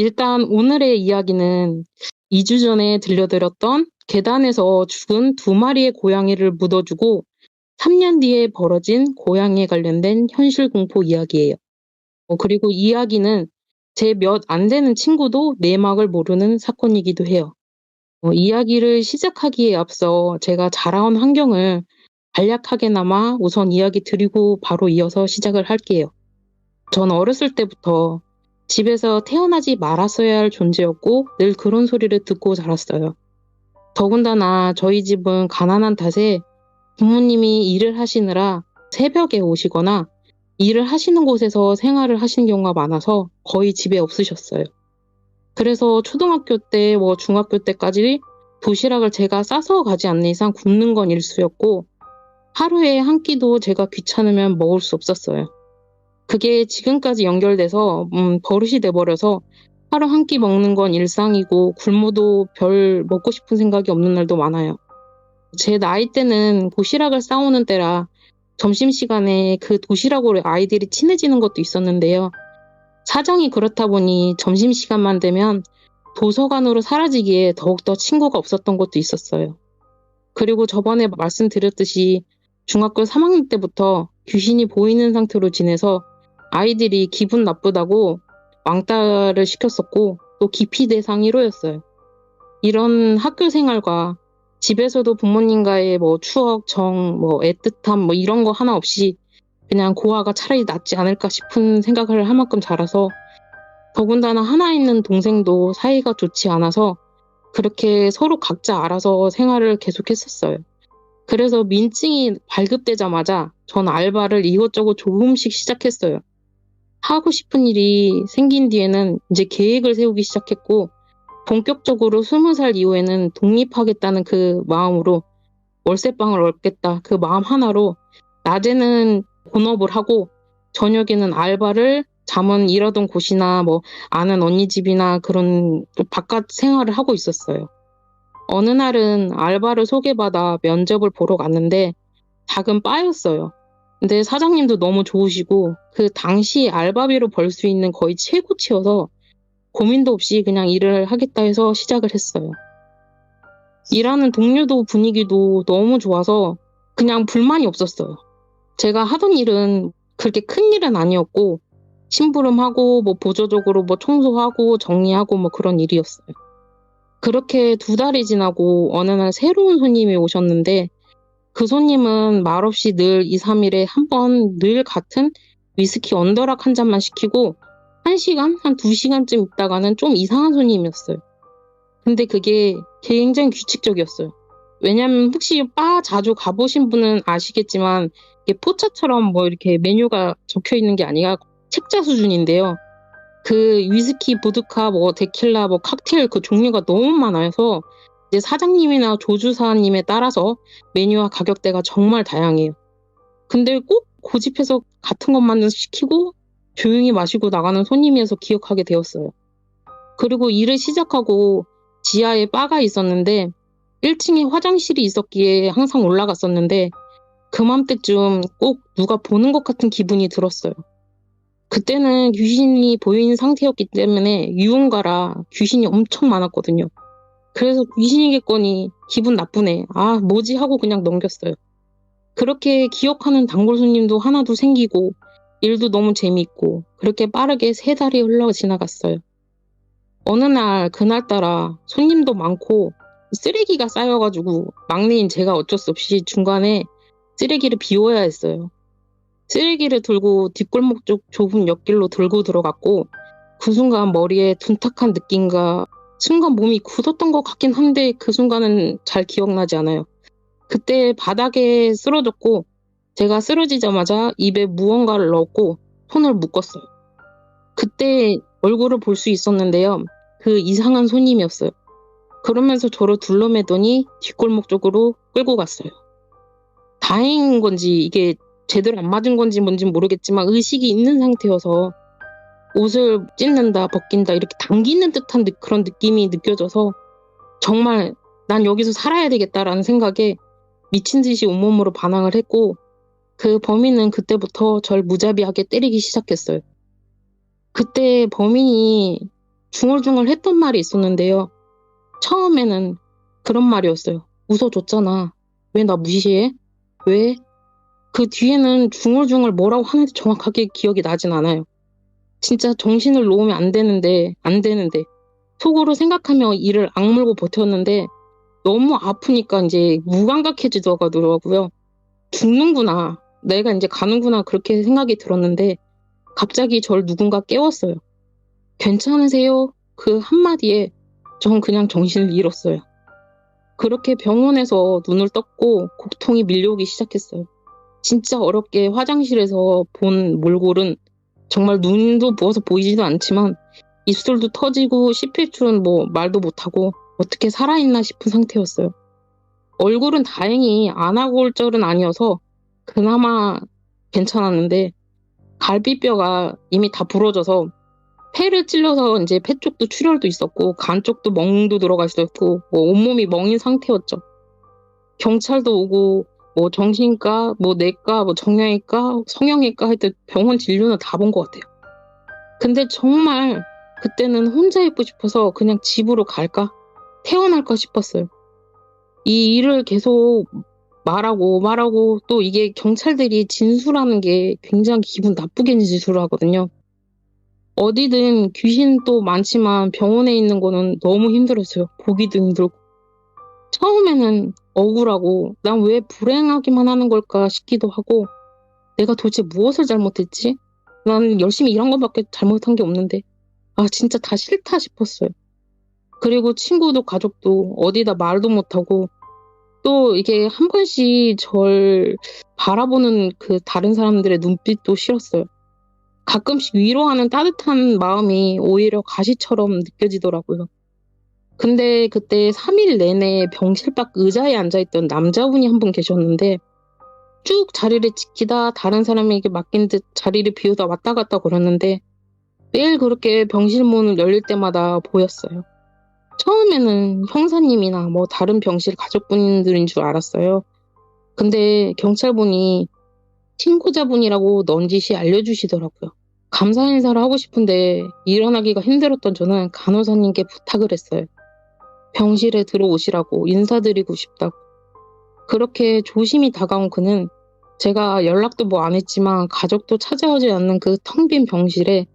일단 오늘의 이야기는 2주 전에 들려드렸던 계단에서 죽은 두 마리의 고양이를 묻어주고 3년 뒤에 벌어진 고양이에 관련된 현실 공포 이야기예요. 어, 그리고 이야기는 제 몇 안 되는 친구도 내막을 모르는 사건이기도 해요. 어, 이야기를 시작하기에 앞서 제가 자라온 환경을 간략하게나마 우선 이야기 드리고 바로 이어서 시작을 할게요. 전 어렸을 때부터 집에서 태어나지 말았어야 할 존재였고 늘 그런 소리를 듣고 자랐어요. 더군다나 저희 집은 가난한 탓에 부모님이 일을 하시느라 새벽에 오시거나 일을 하시는 곳에서 생활을 하시는 경우가 많아서 거의 집에 없으셨어요. 그래서 초등학교 때, 뭐 중학교 때까지 도시락을 제가 싸서 가지 않는 이상 굶는 건 일수였고 하루에 한 끼도 제가 귀찮으면 먹을 수 없었어요. 그게 지금까지 연결돼서 음, 버릇이 돼버려서 하루 한 끼 먹는 건 일상이고 굶어도 별 먹고 싶은 생각이 없는 날도 많아요. 제 나이 때는 도시락을 싸오는 때라 점심시간에 그 도시락으로 아이들이 친해지는 것도 있었는데요. 사정이 그렇다 보니 점심시간만 되면 도서관으로 사라지기에 더욱더 친구가 없었던 것도 있었어요. 그리고 저번에 말씀드렸듯이 중학교 3학년 때부터 귀신이 보이는 상태로 지내서 아이들이 기분 나쁘다고 왕따를 시켰었고 또 기피 대상 1호였어요. 이런 학교 생활과 집에서도 부모님과의 뭐 추억, 정, 뭐 애틋함 뭐 이런 거 하나 없이 그냥 고아가 차라리 낫지 않을까 싶은 생각을 할 만큼 자라서 더군다나 하나 있는 동생도 사이가 좋지 않아서 그렇게 서로 각자 알아서 생활을 계속했었어요. 그래서 민증이 발급되자마자 전 알바를 이것저것 조금씩 시작했어요. 하고 싶은 일이 생긴 뒤에는 이제 계획을 세우기 시작했고 본격적으로 스무 살 이후에는 독립하겠다는 그 마음으로 월세방을 얻겠다 그 마음 하나로 낮에는 본업을 하고 저녁에는 알바를 잠은 일하던 곳이나 뭐 아는 언니 집이나 그런 바깥 생활을 하고 있었어요. 어느 날은 알바를 소개받아 면접을 보러 갔는데 작은 바였어요. 근데 사장님도 너무 좋으시고 그 당시 알바비로 벌 수 있는 거의 최고치여서 고민도 없이 그냥 일을 하겠다 해서 시작을 했어요. 일하는 동료도 분위기도 너무 좋아서 그냥 불만이 없었어요. 제가 하던 일은 그렇게 큰 일은 아니었고 심부름하고 뭐 보조적으로 뭐 청소하고 정리하고 뭐 그런 일이었어요. 그렇게 두 달이 지나고 어느 날 새로운 손님이 오셨는데 그 손님은 말없이 늘 2, 3일에 한 번 늘 같은 위스키 언더락 한 잔만 시키고 1시간? 한 2시간쯤 있다가는 좀 이상한 손님이었어요. 근데 그게 굉장히 규칙적이었어요. 왜냐면 혹시 바 자주 가보신 분은 아시겠지만 이게 포차처럼 뭐 이렇게 메뉴가 적혀 있는 게 아니라 책자 수준인데요. 그 위스키, 보드카, 뭐 데킬라, 뭐 칵테일 그 종류가 너무 많아서 이제 사장님이나 조주사님에 따라서 메뉴와 가격대가 정말 다양해요. 근데 꼭 고집해서 같은 것만 시키고 조용히 마시고 나가는 손님이어서 기억하게 되었어요. 그리고 일을 시작하고 지하에 바가 있었는데 1층에 화장실이 있었기에 항상 올라갔었는데 그맘때쯤 꼭 누가 보는 것 같은 기분이 들었어요. 그때는 귀신이 보이는 상태였기 때문에 유흥가라 귀신이 엄청 많았거든요. 그래서 귀신이겠거니 기분 나쁘네. 아, 뭐지 하고 그냥 넘겼어요. 그렇게 기억하는 단골 손님도 하나도 생기고 일도 너무 재미있고 그렇게 빠르게 세 달이 흘러 지나갔어요. 어느 날 그날따라 손님도 많고 쓰레기가 쌓여가지고 막내인 제가 어쩔 수 없이 중간에 쓰레기를 비워야 했어요. 쓰레기를 들고 뒷골목 쪽 좁은 옆길로 들고 들어갔고 그 순간 머리에 둔탁한 느낌과 순간 몸이 굳었던 것 같긴 한데 그 순간은 잘 기억나지 않아요. 그때 바닥에 쓰러졌고 제가 쓰러지자마자 입에 무언가를 넣었고 손을 묶었어요. 그때 얼굴을 볼 수 있었는데요. 그 이상한 손님이었어요. 그러면서 저를 둘러매더니 뒷골목 쪽으로 끌고 갔어요. 다행인 건지 이게 제대로 안 맞은 건지 뭔지 모르겠지만 의식이 있는 상태여서 옷을 찢는다, 벗긴다 이렇게 당기는 듯한 그런 느낌이 느껴져서 정말 난 여기서 살아야 되겠다라는 생각에 미친 듯이 온몸으로 반항을 했고 그 범인은 그때부터 절 무자비하게 때리기 시작했어요. 그때 범인이 중얼중얼 했던 말이 있었는데요. 처음에는 그런 말이었어요. 웃어줬잖아. 왜 나 무시해? 왜? 그 뒤에는 중얼중얼 뭐라고 하는지 정확하게 기억이 나진 않아요. 진짜 정신을 놓으면 안 되는데, 안 되는데. 속으로 생각하며 이를 악물고 버텼는데, 너무 아프니까 이제 무감각해지더라고요. 죽는구나. 내가 이제 가는구나. 그렇게 생각이 들었는데, 갑자기 절 누군가 깨웠어요. 괜찮으세요? 그 한마디에 전 그냥 정신을 잃었어요. 그렇게 병원에서 눈을 떴고 곡통이 밀려오기 시작했어요. 진짜 어렵게 화장실에서 본 몰골은 정말 눈도 부어서 보이지도 않지만 입술도 터지고 씹힐 뭐 말도 못하고 어떻게 살아있나 싶은 상태였어요. 얼굴은 다행히 안아골절은 아니어서 그나마 괜찮았는데 갈비뼈가 이미 다 부러져서 폐를 찔러서 이제 폐 쪽도 출혈도 있었고 간 쪽도 멍도 들어가 있었고 뭐 온몸이 멍인 상태였죠. 경찰도 오고 뭐 정신과, 뭐 내과, 뭐 정형외과, 성형외과 하여튼 병원 진료는 다 본 것 같아요. 근데 정말 그때는 혼자 있고 싶어서 그냥 집으로 갈까? 태어날까 싶었어요. 이 일을 계속 말하고 말하고 또 이게 경찰들이 진술하는 게 굉장히 기분 나쁘게 진술을 하거든요. 어디든 귀신 도 많지만 병원에 있는 거는 너무 힘들었어요. 보기도 힘들고. 처음에는 억울하고 난 왜 불행하기만 하는 걸까 싶기도 하고 내가 도대체 무엇을 잘못했지? 난 열심히 일한 것밖에 잘못한 게 없는데 아 진짜 다 싫다 싶었어요. 그리고 친구도 가족도 어디다 말도 못하고 또 이게 한 번씩 절 바라보는 그 다른 사람들의 눈빛도 싫었어요. 가끔씩 위로하는 따뜻한 마음이 오히려 가시처럼 느껴지더라고요. 근데 그때 3일 내내 병실 밖 의자에 앉아있던 남자분이 한 분 계셨는데 쭉 자리를 지키다 다른 사람에게 맡긴 듯 자리를 비우다 왔다 갔다 걸었는데 매일 그렇게 병실 문을 열릴 때마다 보였어요. 처음에는 형사님이나 뭐 다른 병실 가족분들인 줄 알았어요. 근데 경찰분이 친구자분이라고 넌지시 알려주시더라고요. 감사 인사를 하고 싶은데 일어나기가 힘들었던 저는 간호사님께 부탁을 했어요. 병실에 들어오시라고 인사드리고 싶다고. 그렇게 조심히 다가온 그는 제가 연락도 뭐 안 했지만 가족도 찾아오지 않는 그 텅 빈 병실에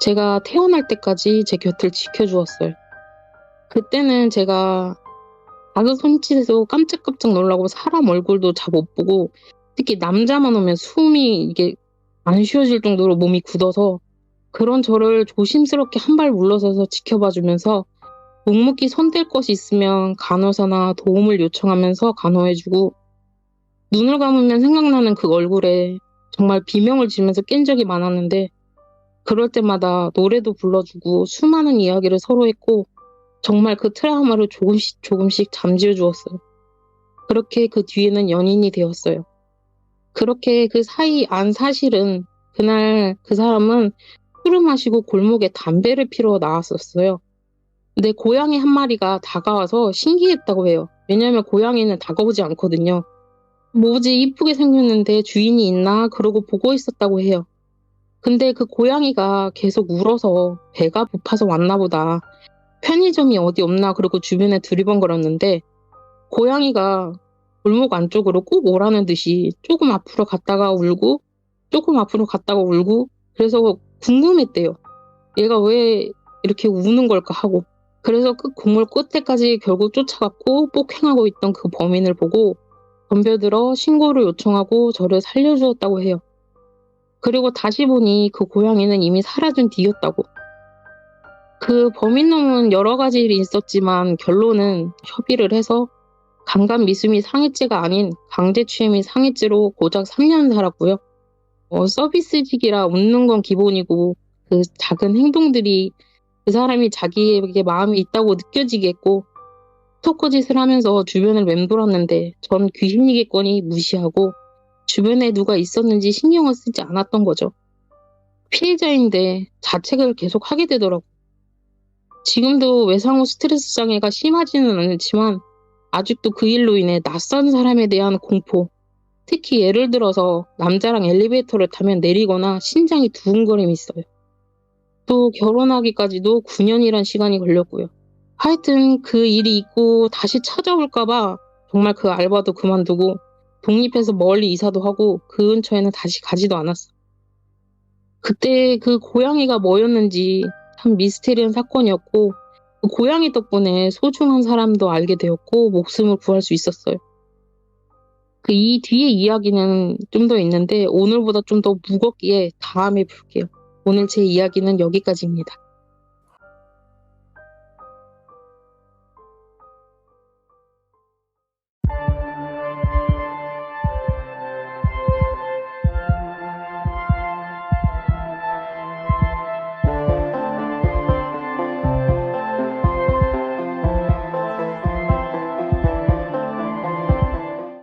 제가 태어날 때까지 제 곁을 지켜주었어요. 그때는 제가 작은 손짓에도 깜짝깜짝 놀라고 사람 얼굴도 잘 못 보고 특히 남자만 오면 숨이 이게 안 쉬어질 정도로 몸이 굳어서 그런 저를 조심스럽게 한 발 물러서서 지켜봐 주면서 묵묵히 손댈 것이 있으면 간호사나 도움을 요청하면서 간호해주고 눈을 감으면 생각나는 그 얼굴에 정말 비명을 지면서 깬 적이 많았는데 그럴 때마다 노래도 불러주고 수많은 이야기를 서로 했고 정말 그 트라우마를 조금씩 조금씩 잠재워 주었어요. 그렇게 그 뒤에는 연인이 되었어요. 그렇게 그 사이 안 사실은 그날 그 사람은 술을 마시고 골목에 담배를 피러 나왔었어요. 근데 고양이 한 마리가 다가와서 신기했다고 해요. 왜냐면 고양이는 다가오지 않거든요. 뭐지 이쁘게 생겼는데 주인이 있나 그러고 보고 있었다고 해요. 근데 그 고양이가 계속 울어서 배가 고파서 왔나 보다. 편의점이 어디 없나 그러고 주변에 두리번거렸는데 고양이가 골목 안쪽으로 꼭 오라는 듯이 조금 앞으로 갔다가 울고 조금 앞으로 갔다가 울고 그래서 궁금했대요. 얘가 왜 이렇게 우는 걸까 하고 그래서 그 곡물 끝에까지 결국 쫓아갔고 폭행하고 있던 그 범인을 보고 덤벼들어 신고를 요청하고 저를 살려주었다고 해요. 그리고 다시 보니 그 고양이는 이미 사라진 뒤였다고. 그 범인놈은 여러 가지 일이 있었지만 결론은 협의를 해서 강간 미수미 상해죄가 아닌 강제추행이 상해죄로 고작 3년 살았고요. 어, 서비스직이라 웃는 건 기본이고 그 작은 행동들이 그 사람이 자기에게 마음이 있다고 느껴지겠고 스토커짓을 하면서 주변을 맴돌았는데 전 귀신이겠거니 무시하고 주변에 누가 있었는지 신경을 쓰지 않았던 거죠. 피해자인데 자책을 계속 하게 되더라고. 지금도 외상후 스트레스 장애가 심하지는 않지만 아직도 그 일로 인해 낯선 사람에 대한 공포, 특히 예를 들어서 남자랑 엘리베이터를 타면 내리거나 심장이 두근거림이 있어요. 또 결혼하기까지도 9년이란 시간이 걸렸고요. 하여튼 그 일이 있고 다시 찾아올까 봐 정말 그 알바도 그만두고 독립해서 멀리 이사도 하고 그 근처에는 다시 가지도 않았어. 그때 그 고양이가 뭐였는지 참 미스테리한 사건이었고 그 고양이 덕분에 소중한 사람도 알게 되었고 목숨을 구할 수 있었어요. 그 이 뒤에 이야기는 좀 더 있는데 오늘보다 좀 더 무겁기에 다음에 볼게요. 오늘 제 이야기는 여기까지입니다.